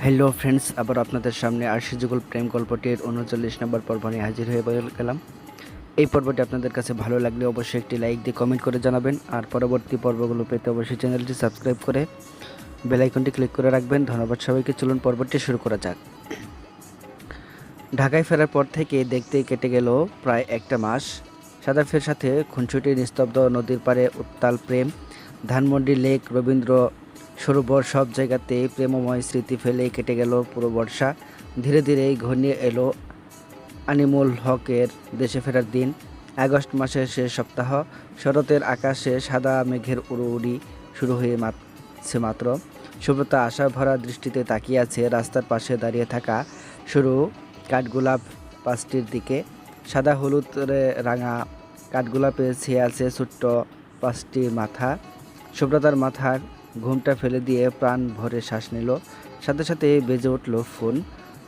Hello friends আবার আপনাদের সামনে আরশি যুগল প্রেম গল্পটির উনচল্লিশ নম্বর পর্ব নিয়ে হাজির হয়ে গেলাম। এই পর্বটি আপনাদের কাছে ভালো লাগলে অবশ্যই একটি লাইক দিয়ে কমেন্ট করে জানাবেন। আর পরবর্তী পর্বগুলো পেতে অবশ্যই চ্যানেলটি সাবস্ক্রাইব করে বেল আইকনটি ক্লিক করে রাখবেন। ধন্যবাদ সবাইকে। চলুন পর্বটি শুরু করা যাক। ঢাকায় ফেরার পর থেকে দেখতে কেটে গেল প্রায় একটা মাস। সাদাফের সাথে খুনছুটি নিস্তব্ধ নদীর পারে উত্তাল প্রেম। ধানমন্ডি লেক রবীন্দ্র সরোবর সব জায়গাতে প্রেমময় স্মৃতি ফেলে কেটে গেল পুরো বর্ষা। ধীরে ধীরে ঘনিয়ে এলো আনিমুল হকের দেশে ফেরার দিন। আগস্ট মাসের শেষ সপ্তাহ, শরতের আকাশে সাদা মেঘের উড়ি শুরু হয়ে মাত্র মাত্র। সুব্রতা আশা ভরা দৃষ্টিতে তাকিয়ে আছে রাস্তার পাশে দাঁড়িয়ে থাকা সরু কাঠগোলাপ পাঁচটির দিকে। সাদা হলুদ রাঙা কাঠগোলাপে ছেয়ে আছে ছোট্ট পাঁচটি মাথা। সুব্রতার মাথার ঘুমটা ফেলে দিয়ে প্রাণ ভরে শ্বাস নিল। সাথে সাথে বেজে উঠল ফোন।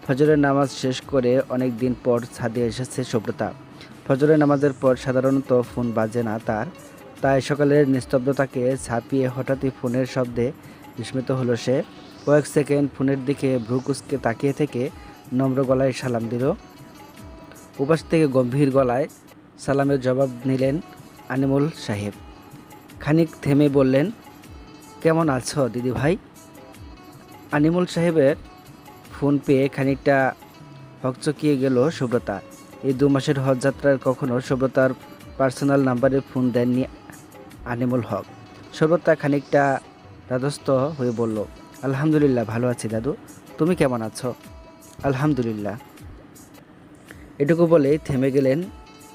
ফজরের নামাজ শেষ করে অনেক দিন পর ছাদে এসেছে সুব্রতা ফজরের নামাজের পর সাধারণত ফোন বাজে না তার। তাই সকালের নিস্তব্ধতাকে ছাপিয়ে হঠাৎই ফোনের শব্দে বিস্মিত হলো সে। কয়েক সেকেন্ড ফোনের দিকে ভ্রুকুসকে তাকিয়ে থেকে নম্র গলায় সালাম দিল। উপাস থেকে গম্ভীর গলায় সালামের জবাব নিলেন আনিমুল সাহেব। খানিক থেমে বললেন কেমন আছো, দিদি ভাই? আনিমুল সাহেবের ফোন পেয়ে খানিকটা হকচকিয়ে গেল সুব্রতা। এই দু মাসের হজ যাত্রার কখনো সুব্রতার পার্সোনাল নাম্বারে ফোন দেননি আনিমুল হক। সুব্রতা খানিকটা দ্বাদস্থ হয়ে বলল, আলহামদুলিল্লাহ, ভালো আছি দাদু। তুমি কেমন আছো? আলহামদুলিল্লাহ। এটুকু বলেই থেমে গেলেন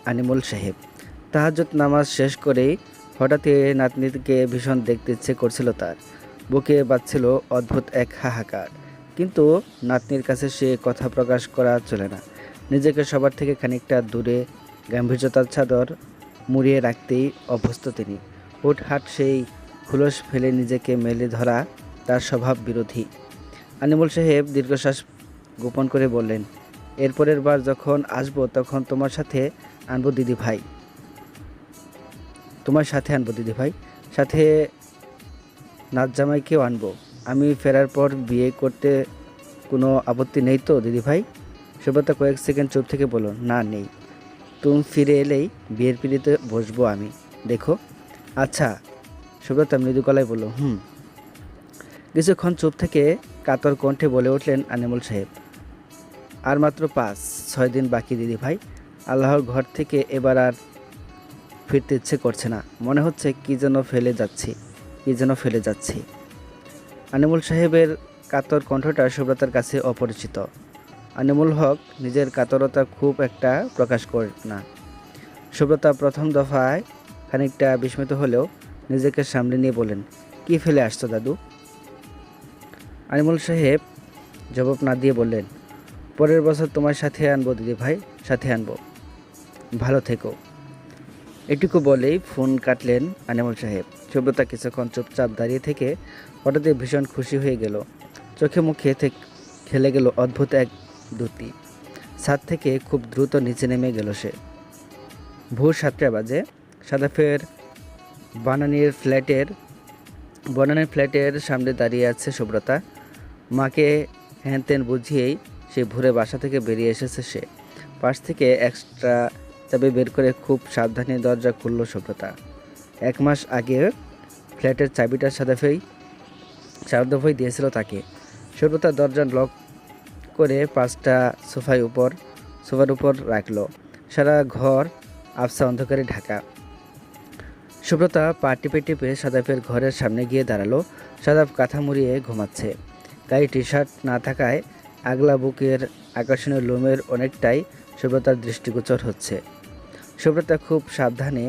আনিমুল সাহেব। তাহাজ্জুদ নামাজ শেষ করেই হঠাৎই নাতনিকে ভীষণ দেখতে ইচ্ছে করছিল তার। বুকে বাজছিল অদ্ভুত এক হাহাকার। কিন্তু নাতনির কাছে সে কথা প্রকাশ করা চলে না। নিজেকে সবার থেকে খানিকটা দূরে, গাম্ভীর্যতার চাদর মুড়িয়ে রাখতেই অভ্যস্ত তিনি। হুটহাট সেই খুলস ফেলে নিজেকে মেলে ধরা তার স্বভাব বিরোধী। আনিমুল সাহেব দীর্ঘশ্বাস গোপন করে বললেন, এরপরের বার যখন আসব তখন তোমার সাথে আনব দিদি ভাই তোমার সাথে আনব দিদি ভাই। সাথে নাচ জামাইকেও আনব। আমি ফেরার পর বিয়ে করতে কোনো আপত্তি নেই তো দিদি ভাই? সুব্রতা কয়েক সেকেন্ড চুপ থেকে বলো না, নেই। তুমি ফিরে এলেই বিয়ের পিড়িতে বসবো আমি। দেখো। আচ্ছা সুব্রতা মৃদু গলায় বলল, হুম। কিছুক্ষণ চুপ থেকে কাতর কণ্ঠে বলে উঠলেন আনিমুল সাহেব, আর মাত্র পাঁচ, ছয় দিন বাকি দিদি ভাই। আল্লাহর ঘর থেকে এবার আর ফিরতে ইচ্ছে করছে না। মনে হচ্ছে কি যেন ফেলে যাচ্ছি, কি যেন ফেলে যাচ্ছি। আনিমুল সাহেবের কাতর কণ্ঠটা সুব্রতার কাছে অপরিচিত। আনিমুল হক নিজের কাতরতা খুব একটা প্রকাশ করে না। সুব্রতা প্রথম দফায় খানিকটা বিস্মিত হলেও নিজেকে সামনে নিয়ে বলেন কি ফেলে আসছো দাদু? আনিমুল সাহেব জবাব না দিয়ে বললেন, পরের বছর তোমার সাথে আনব দিদি ভাই সাথে আনব। ভালো থেকো। এটুকু বলেই ফোন কাটলেন আনিমুল সাহেব। সুব্রতা কিছুক্ষণ চুপচাপ দাঁড়িয়ে থেকে হঠাৎই ভীষণ খুশি হয়ে গেল। চোখে মুখে খেলে গেল অদ্ভুত এক দ্যুতি। ছাদ থেকে খুব দ্রুত নিচে নেমে গেল সে। ভোর সাতটা বাজে। সাদাফের বানানির ফ্ল্যাটের বনানের ফ্ল্যাটের সামনে দাঁড়িয়ে আছে সুব্রতা মাকে হ্যান বুঝিয়েই সে ভোরে বাসা থেকে বেরিয়ে এসেছে সে। পাশ থেকে এক্সট্রা চাবি বের করে খুব সাবধানে দরজা খুলল সুব্রতা এক মাস আগে ফ্ল্যাটের চাবিটা সাদাফেই সারদফই দিয়েছিল তাকে। সুব্রতা দরজা লক করে পাঁচটা সোফায় উপর সোফার উপর রাখল। সারা ঘর আফসা অন্ধকারে ঢাকা। সুব্রতা পা টিপে টিপে সাদাফের ঘরের সামনে গিয়ে দাঁড়াল। সাদাফ কাঁথা মুড়িয়ে ঘুমাচ্ছে। গায়ে টি শার্ট না থাকায় আগলা বুকের আকর্ষণীয় লোমের অনেকটাই সুব্রতার দৃষ্টিগোচর হচ্ছে। সুব্রতা খুব সাবধানে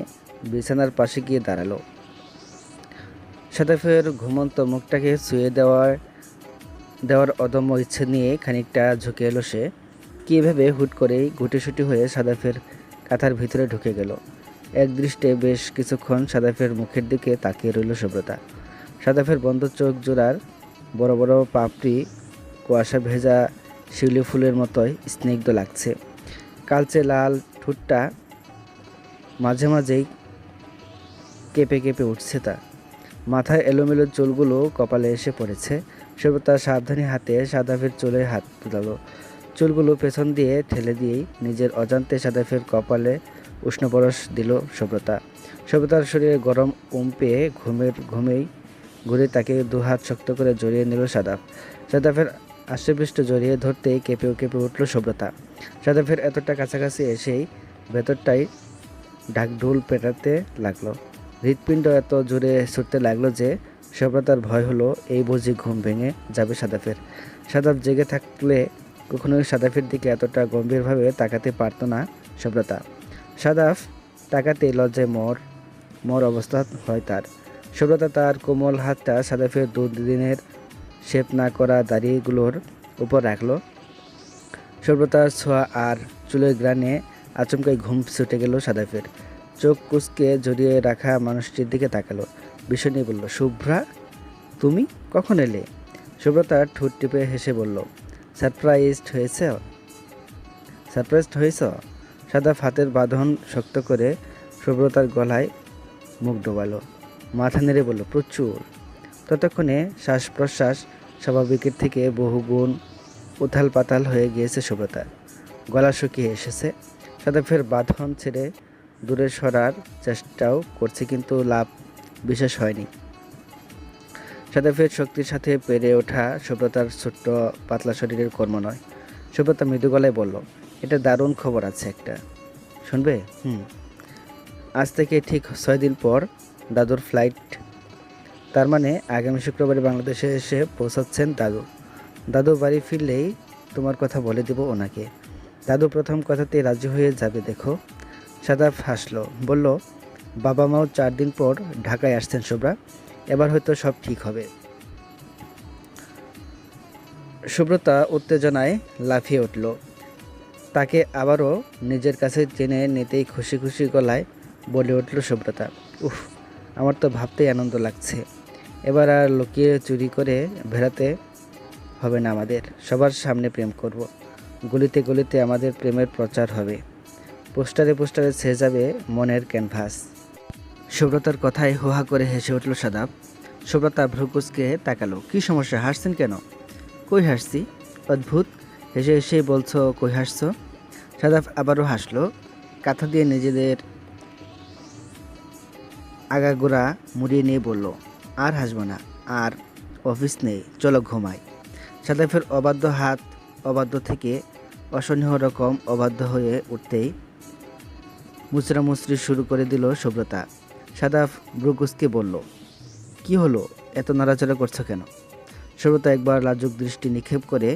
বিছানার পাশে গিয়ে দাঁড়াল। সাদাফের ঘুমন্ত মুখটাকে ছুঁয়ে দেওয়ার দেওয়ার অদম্য ইচ্ছে নিয়ে খানিকটা ঝুঁকে এলো সে। কীভাবে হুট করেই গুটিসুটি হয়ে সাদাফের কাঁথার ভিতরে ঢুকে গেল। এক দৃষ্টে বেশ কিছুক্ষণ সাদাফের মুখের দিকে তাকিয়ে রইল সুব্রতা। সাদাফের বন্ধ চোখ জোড়ার বড় বড় পাপড়ি, কুয়াশা ভেজা শিউলি ফুলের মতোই স্নিগ্ধ লাগছে। কালচে লাল ঠোঁটটা মাঝে মাঝেই কেঁপে কেঁপে উঠছে তা। মাথায় এলোমেলো চুলগুলো কপালে এসে পড়েছে। সুব্রতা সাবধানী হাতে সাদাফের চুলে হাত বুলালো। চুলগুলো পেছন দিয়ে ঠেলে দিয়েই নিজের অজান্তে সাদাফের কপালে উষ্ণ পরশ দিল সুব্রতা সুব্রতার শরীরে গরম উম পেয়ে ঘুমের ঘুমেই ঘুরে তাকে দুহাত শক্ত করে জড়িয়ে নিল সাদাফ সাদাফের আষ্টেপৃষ্ট জড়িয়ে ধরতেই কেঁপে কেঁপে উঠল সুব্রতা সাদাফের এতটা কাছাকাছি এসেই ভেতরটাই ঢাকঢোল পেটাতে লাগল। হৃৎপিণ্ড এত জোরে ছুটতে লাগল যে সুব্রতার ভয় হলো এই বুঝি ঘুম ভেঙে যাবে সাদাফের। সাদাফ জেগে থাকলে কখনোই সাদাফের দিকে এতটা গম্ভীরভাবে তাকাতে পারতো না সুব্রতা সাদাফ তাকাতে লজ্জায় মর মর অবস্থা হয় তার। সুব্রতা তার কোমল হাতটা সাদাফের দুদিনের শেপ না করা দাড়িগুলোর উপর রাখল। সুব্রতার ছোঁয়া আর চুলের গ্রানে আচমকাই ঘুম ছুটে গেল সাদাফের চোখ কুচকে জড়িয়ে রাখা মানুষটির দিকে তাকালো। বিষণী বলল, শুভ্রা, তুমি কখন এলে? সুব্রতা ঠোঁট টিপে হেসে বলল সারপ্রাইজড হয়েছে? সারপ্রাইজড হয়েছ? সাদা ফাতের বাঁধন শক্ত করে সুব্রতার গলায় মুখ ডোবালো। মাথা নেড়ে বলল, প্রচুর। ততক্ষণে শ্বাস প্রশ্বাস স্বাভাবিকের থেকে বহুগুণ উথাল পাতাল হয়ে গিয়েছে সুব্রতার গলা শুকিয়ে এসেছে। সাদাফের বাঁধন ছেড়ে দূরে সরার চেষ্টাও করছে, কিন্তু লাভ বিশেষ হয়নি। সাদাফের শক্তির সাথে পেরে ওঠা সুব্রতার ছোট্ট পাতলা শরীরের কর্ম নয়। সুব্রতা মৃদু গলায় বলল, এটা দারুণ খবর আছে একটা। শুনবে? হুম। আজ থেকে ঠিক ছয় দিন পর দাদুর ফ্লাইট তার মানে আগামী শুক্রবারে বাংলাদেশে এসে পৌঁছাচ্ছেন দাদু। দাদু বাড়ি ফিরলেই তোমার কথা বলে দেব ওনাকে। দাদু প্রথম কথাতে রাজি হয়ে যাবে, দেখো। সাদাফ হাসলো, বলল, বাবা মাও চার দিন পর ঢাকায় আসছেন শুভ্রা, এবার হয়তো সব ঠিক হবে। সুব্রতা উত্তেজনায় লাফিয়ে উঠল। তাকে আবারও নিজের কাছে টেনে নিতেই খুশি খুশি গলায় বলে উঠল সুব্রতা উফ, আমার তো ভাবতেই আনন্দ লাগছে। এবার আর লুকিয়ে চুরি করে বেড়াতে হবে না আমাদের, সবার সামনে প্রেম করব। গলিতে গলিতে আমাদের প্রেমের প্রচার হবে। পোস্টারে পোস্টারে ছেয়ে যাবে মনের ক্যানভাস। সুব্রতার কথায় হোহা করে হেসে উঠল সাদাব। সুব্রতা ভ্রুকুচকে তাকালো, কি সমস্যা, হাসছেন কেন? কই হাসছি? অদ্ভুত, হেসে হেসে বলছো, কই হাসছো? সাদাফ আবারও হাসলো, কাঁথা দিয়ে নিজেদের আগাগোড়া মুড়িয়ে নিয়ে বলল, আর হাসবো না, আর অফিস নেই, চলো ঘুমাই। সাদাফের অবাধ্য হাত অবাধ্য থেকে অসহনীয় রকম অবাধ্য হয়ে উঠতেই মুচড়া মুচড়ি শুরু করে দিল সুব্রতা সাদাফ ব্রুকুসকে বলল, কি হলো? এত নাড়াচাড়া করছ কেন? সুব্রতা একবার লাজুক দৃষ্টি নিক্ষেপ করে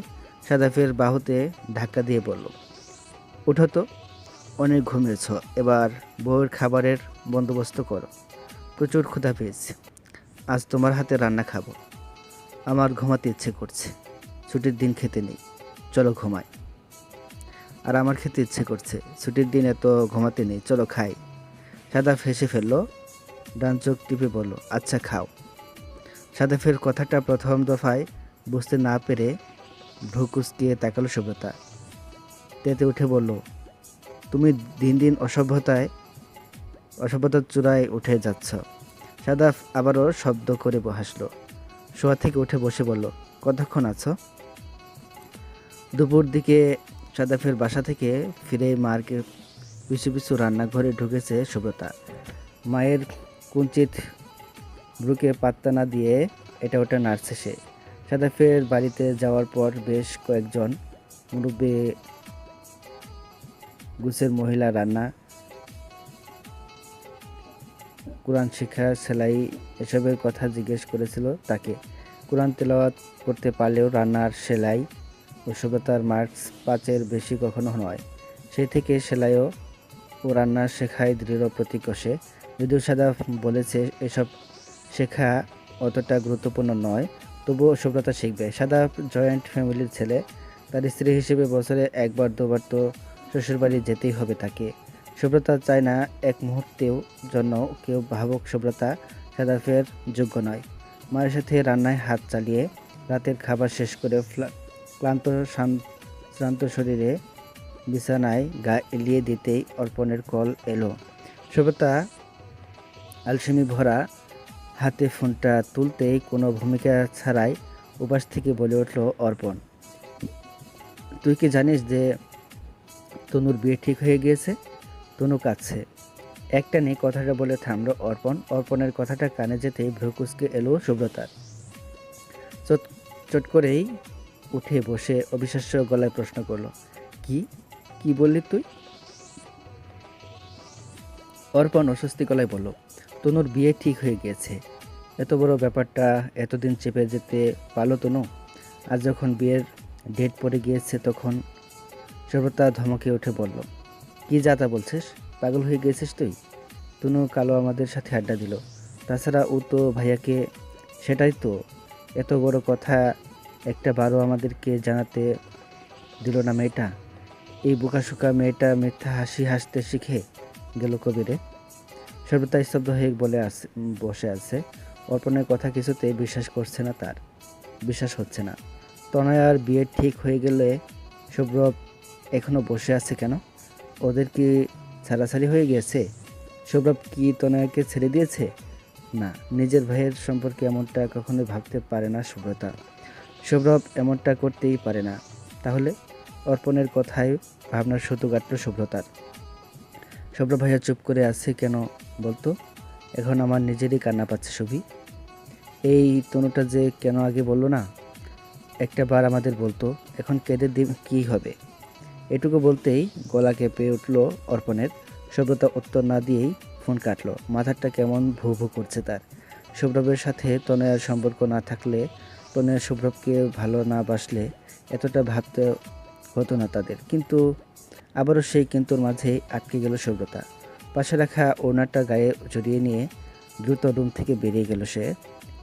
সাদাফের বাহুতে ধাক্কা দিয়ে বলল, উঠো তো, অনেক ঘুমিয়েছ, এবার বউয়ের খাবারের বন্দোবস্ত করো। প্রচুর ক্ষুধা পেয়েছে, আজ তোমার হাতে রান্না খাব। আমার ঘুমাতে ইচ্ছে করছে, ছুটির দিন খেতে নেই, চলো ঘুমাই। আর আমার খেতে ইচ্ছে করছে। ছুটির দিন এত ঘুমাতে নেই, চলো খাই। সাদা ফেসে ফেলল, ডান চোখ টিপে বলল আচ্ছা খাও। সাদাফের কথাটা প্রথম দফায় বুঝতে না পেরে ভ্রুকুচকিয়ে তাকালো সুব্রতা তেতে উঠে বলল, তুমি দিন দিন অসভ্যতায়, অসভ্যতার চূড়ায় উঠে যাচ্ছ। সাদাফ আবারও শব্দ করে হাসলো শোয়া থেকে উঠে বসে বলল, কতক্ষণ আছো? দুপুর দিকে সাদাফের বাসা থেকে ফিরে মারকে পিছু পিছু রান্নাঘরে ঢুকেছে সুব্রতা। মায়ের কুঞ্চিত ব্রুকে পাত্তা না দিয়ে এটা ওটা নাড়ছে সে। সাদাফের বাড়িতে যাওয়ার পর বেশ কয়েকজন মুরব্বী গুছের মহিলা রান্না, কোরআন শিক্ষা, সেলাই এসবের কথা জিজ্ঞেস করেছিল তাকে। কোরআন তেলাওয়াত করতে পারলেও রান্নার সেলাই সভ্যতার মার্কস পাঁচের বেশি কখনো নয়। সেই থেকে সেলাইও ও রান্না শেখায় দৃঢ় প্রতিজ্ঞ সে যদিও সাদা বলেছে, এসব শেখা অতটা গুরুত্বপূর্ণ নয়, তবুও সভ্যতা শিখবে। সাদা জয়েন্ট ফ্যামিলির ছেলে, তার স্ত্রী হিসেবে বছরে একবার, দুবার তো শ্বশুরবাড়ি যেতেই হবে তাকে। সুব্রতা চায় না এক মুহূর্তেও জন্য কেউ ভাবুক সুব্রতা সাদাফের যোগ্য নয়। মায়ের সাথে রান্নায় হাত চালিয়ে রাতের খাবার শেষ করে ক্লান্ত শান- শ্রান্ত শরীরে বিছানায় গা এলিয়ে দিতেই অর্পণের কল এলো। সুব্রতা, আলসেমি ভরা হাতে ফোনটা তুলতেই কোনো ভূমিকা ছাড়াই উপাস থেকে বলে উঠল, অর্পণ, তুই কি জানিস যে তনুর বিয়ে ঠিক হয়ে গিয়েছে? তনু কাঁদছে। একটা নেই, কথাটা বলে থামলো অর্পণ। অর্পণের কথাটা কানে যেতেই ভ্রকুসকে এলো সুব্রতার। চট করেই উঠে বসে অবিশ্বাস্য গলায় প্রশ্ন করল, কি? কি বললি তুই? অর্পণ অস্বস্তি গলায় বলল, তনুর বিয়ে ঠিক হয়ে গিয়েছে এত বড় ব্যাপারটা এতদিন চেপে যেতে পারল তনু? আজ যখন বিয়ের ডেট পড়ে গিয়েছে তখন? সর্বতা ধমকে উঠে বলল, কি যাতা বলছিস? পাগল হয়ে গিয়েছিস তুই? তনু কালো আমাদের সাথে আড্ডা দিল, তাছাড়া ও তো ভাইয়াকে, সেটাই তো। এত বড় কথা একটা বারো আমাদেরকে জানাতে দিল না মেয়েটা। এই বোকাশোকা মেয়েটা মিথ্যা হাসি হাসতে শিখে গেল কবিরে। সর্বতা স্তব্ধ হয়ে বলে আছে বসে আছে। অর্পণের কথা কিছুতে বিশ্বাস করছে না তার। বিশ্বাস হচ্ছে না। তনয়ার বিয়ে ঠিক হয়ে গেলে শুভ্রব এখনও বসে আছে কেন? ওদের কি ছাড়াছাড়ি হয়ে গিয়েছে সৌরভ কি তনয়াকে ছেড়ে দিয়েছে? না, নিজের ভাইয়ের সম্পর্কে এমনটা কখনোই ভাবতে পারে না সুব্রতা। সৌরভ এমনটা করতেই পারে না। তাহলে অর্পণের কথায় ভাবনার সুতো কাটল সুব্রতার। সৌরভ ভাইয়া চুপ করে আছে কেন বলতো? এখন আমার নিজেরই কান্না পাচ্ছে ছবি এই তনুটা যে কেন আগে বলল না? একটা বার আমাদের বলতো, এখন কেঁদে দিন কী হবে? এটুকু বলতেই গলা কেঁপে উঠল অর্পণের। সভ্যতা উত্তর না দিয়েই ফোন কাটলো। মাথাটা কেমন ভু ভু করছে তার। সৌরভের সাথে তনয়ার সম্পর্ক না থাকলে তনয়া সৌরভকে ভালো না বাসলে এতটা ভাবতে হতো না তাদের। কিন্তু আবারও সেই কিন্তুর মাঝে আটকে গেল সৌব্রতা। পাশে রাখা ওনারটা গায়ে জড়িয়ে নিয়ে দ্রুত রুম থেকে বেরিয়ে গেল সে।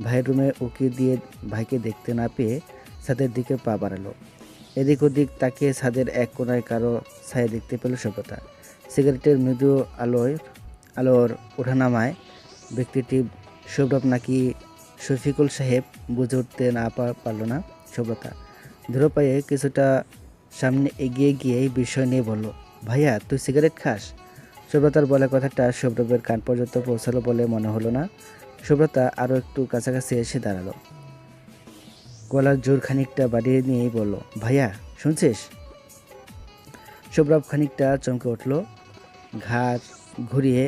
ভাইয়ের রুমে উকি দিয়ে ভাইকে দেখতে না পেয়ে ছাদের দিকে পা বাড়ালো। এদিক ওদিক তাকে ছাদের এক কোনায় কারও ছায়া দেখতে পেল সভ্যতা সিগারেটের মৃদু আলোয়, আলোর ওঠানামায় ব্যক্তিটি সৌরভ নাকি শফিকুল সাহেব বুঝে উঠতে না পারল না সভ্যতা। ধীর পায়ে কিছুটা সামনে এগিয়ে গিয়ে এই বিষয় নিয়ে বলল, ভাইয়া, তুই সিগারেট খাস? সুব্রতার বলা কথাটা সৌরভের কান পর্যন্ত পৌঁছালো বলে মনে হলো না। সুব্রতা আরও একটু কাছাকাছি এসে দাঁড়াল। গলার জোর খানিকটা বাড়িয়ে নিয়েই বলল, ভাইয়া, শুনছিস? সৌরভ খানিকটা চমকে উঠল, ঘাড় ঘুরিয়ে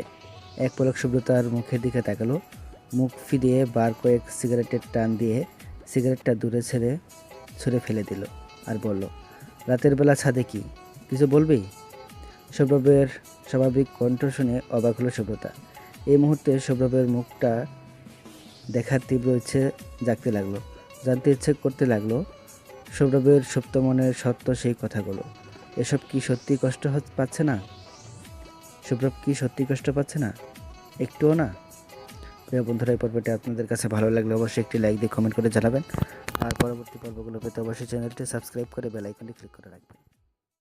এক পলক সুব্রতার মুখের দিকে তাকালো। মুখ ফিরিয়ে বার কয়েক সিগারেটের টান দিয়ে সিগারেটটা দূরে ছেড়ে, ছুঁড়ে ফেলে দিল আর বলল, রাতের বেলা ছাদে কি? কিছু বলবি? সৌরভের স্বাভাবিক কণ্ঠ শুনে অবাক হলো সুব্রতা এই মুহূর্তে সৌরভের মুখটা দেখার তীব্র ইচ্ছে জাগতে লাগল, জানতে ইচ্ছে করতে লাগল, সৌরভের সুপ্ত মনের সত্য সেই কথাগুলো। এসব কি সত্যি কষ্ট পাচ্ছে না? সৌরভ কি সত্যি কষ্ট পাচ্ছে না? একটুও না? প্রিয় বন্ধুরা, এই পর্বটি আপনাদের কাছে ভালো লাগলে অবশ্যই একটি লাইক দিয়ে কমেন্ট করে জানাবেন। আর পরবর্তী পর্বগুলো পেতে অবশ্যই চ্যানেলটি সাবস্ক্রাইব করে বেল আইকনটি ক্লিক করে রাখবেন।